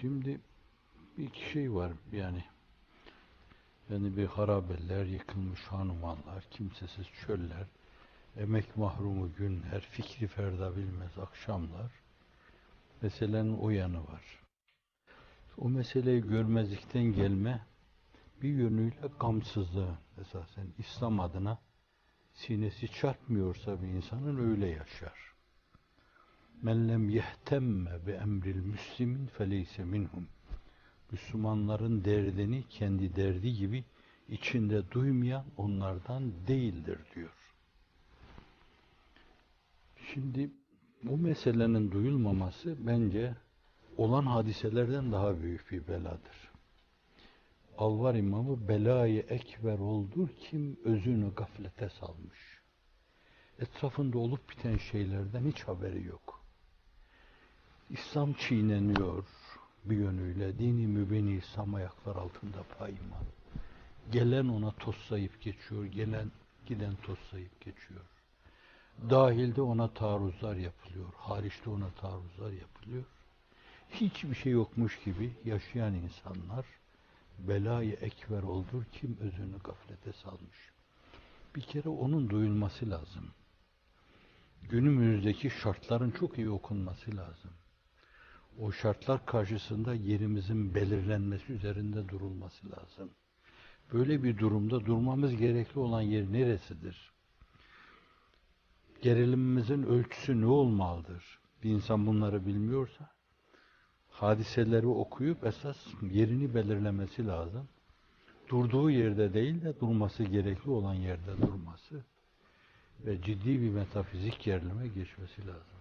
Şimdi bir iki şey var yani. Yani bir harabeler, yıkılmış hanumanlar, kimsesiz çöller, emek mahrumu günler, fikri ferda bilmez akşamlar. Meselenin o yanı var. O meseleyi görmezlikten gelme bir yönüyle gamsızlığı esasen İslam adına sinesi çarpmıyorsa bir insanın öyle yaşar. Men lem yehtemme bi emril müslimin feleyse minhum. Müslümanların derdini kendi derdi gibi içinde duymayan onlardan değildir diyor. Şimdi bu meselenin duyulmaması bence olan hadiselerden daha büyük bir beladır. Alvar imamı belayı ekber oldur kim özünü gaflete salmış. Etrafında olup biten şeylerden hiç haberi yok. İslam çiğneniyor bir yönüyle. Dini mübini İslam ayaklar altında payman. Gelen ona toslayıp geçiyor, gelen giden toslayıp geçiyor. Dahilde ona taarruzlar yapılıyor, hariçte ona taarruzlar yapılıyor. Hiçbir şey yokmuş gibi yaşayan insanlar belayı ekber oldur kim özünü gaflete salmış. Bir kere onun duyulması lazım. Günümüzdeki şartların çok iyi okunması lazım. O şartlar karşısında yerimizin belirlenmesi üzerinde durulması lazım. Böyle bir durumda durmamız gerekli olan yer neresidir? Gerilimimizin ölçüsü ne olmalıdır? Bir insan bunları bilmiyorsa hadiseleri okuyup esas yerini belirlemesi lazım. Durduğu yerde değil de durması gerekli olan yerde durması ve ciddi bir metafizik gerilime geçmesi lazım.